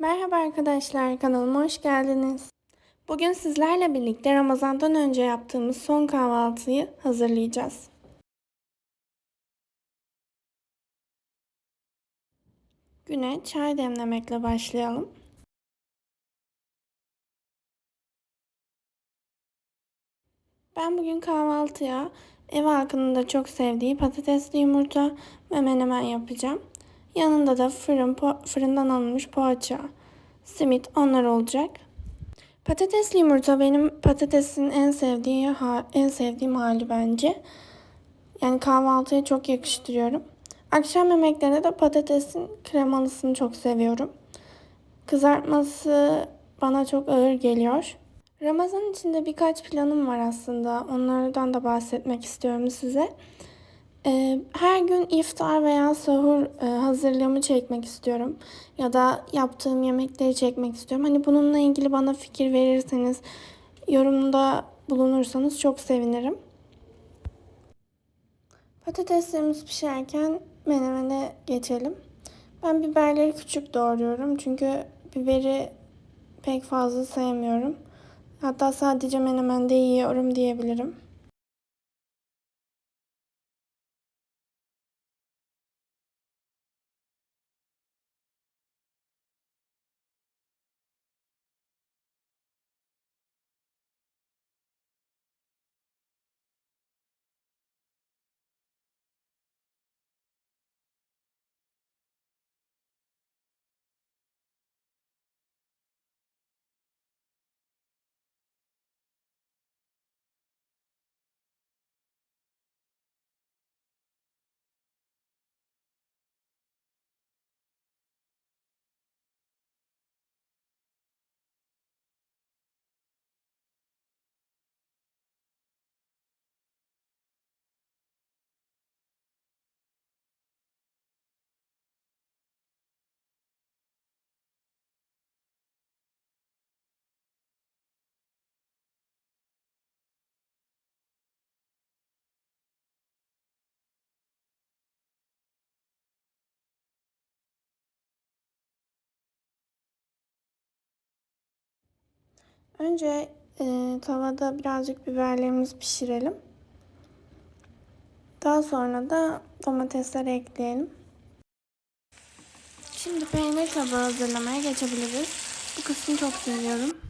Merhaba arkadaşlar, kanalıma hoş geldiniz. Bugün sizlerle birlikte Ramazan'dan önce yaptığımız son kahvaltıyı hazırlayacağız. Güne çay demlemekle başlayalım. Ben bugün kahvaltıya ev halkının da çok sevdiği patatesli yumurta ve menemen yapacağım. Yanında da fırın fırından alınmış poğaça, simit onlar olacak. Patatesli yumurta benim patatesin en sevdiği en sevdiğim hali bence. Yani kahvaltıya çok yakıştırıyorum. Akşam yemeklerinde de patatesin kremalısını çok seviyorum. Kızartması bana çok ağır geliyor. Ramazan içinde birkaç planım var aslında. Onlardan da bahsetmek istiyorum size. Ee, her gün iftar veya sahur e, hazırlığımı çekmek istiyorum. Ya da yaptığım yemekleri çekmek istiyorum. Hani bununla ilgili bana fikir verirseniz, yorumda bulunursanız çok sevinirim. Patateslerimiz pişerken menemene geçelim. Ben biberleri küçük doğruyorum. Çünkü biberi pek fazla sevmiyorum. Hatta sadece menemende yiyorum diyebilirim. Önce e, tavada birazcık biberlerimizi pişirelim. Daha sonra da domatesleri ekleyelim. Şimdi peynir tabağı hazırlamaya geçebiliriz. Bu kısmı çok seviyorum.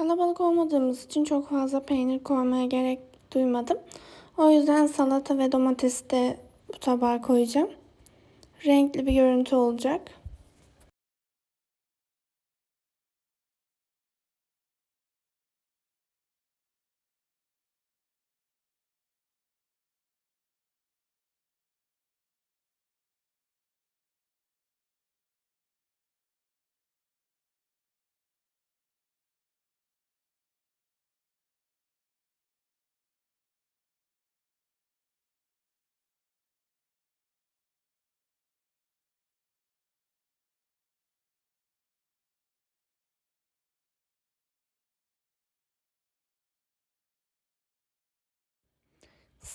Kalabalık olmadığımız için çok fazla peynir koymaya gerek duymadım. O yüzden salata ve domatesi de bu tabağa koyacağım. Renkli bir görüntü olacak.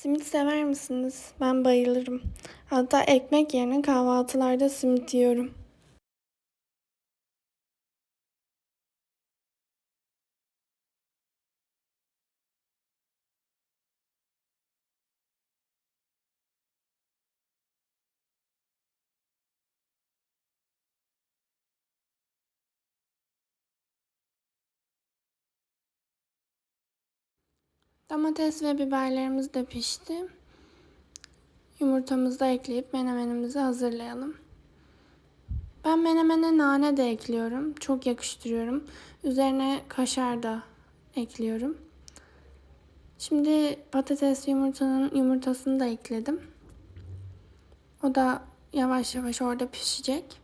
Simit sever misiniz? Ben bayılırım. Hatta ekmek yerine kahvaltılarda simit yiyorum. Domates ve biberlerimiz de pişti. Yumurtamızı da ekleyip menemenimizi hazırlayalım. Ben menemene nane de ekliyorum. Çok yakıştırıyorum. Üzerine kaşar da ekliyorum. Şimdi patates yumurtanın yumurtasını da ekledim. O da yavaş yavaş orada pişecek.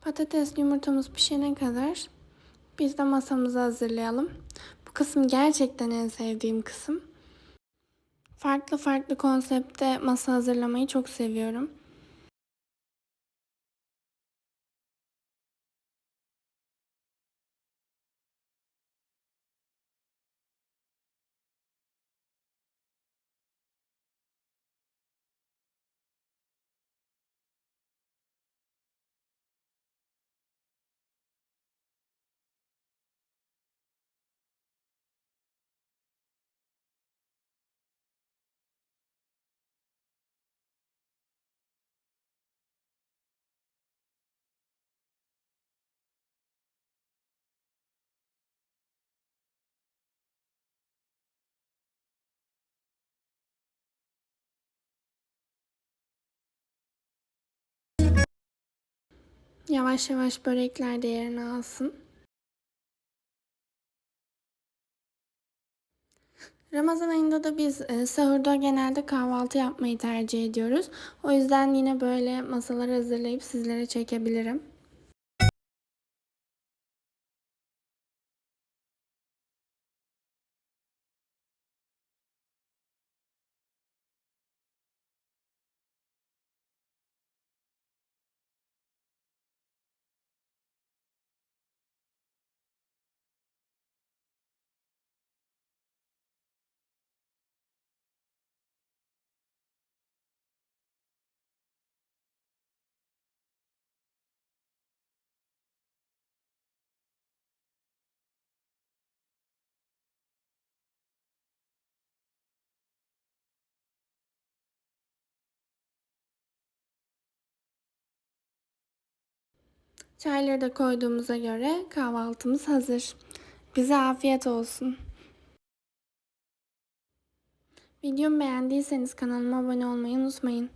Patates yumurtamız pişene kadar biz de masamızı hazırlayalım. Bu kısım gerçekten en sevdiğim kısım. Farklı farklı konsepte masa hazırlamayı çok seviyorum. Yavaş yavaş börekler de yerini alsın. Ramazan ayında da biz e, sahurda genelde kahvaltı yapmayı tercih ediyoruz. O yüzden yine böyle masalar hazırlayıp sizlere çekebilirim. Çayları da koyduğumuza göre kahvaltımız hazır. Bize afiyet olsun. Videomu beğendiyseniz kanalıma abone olmayı unutmayın.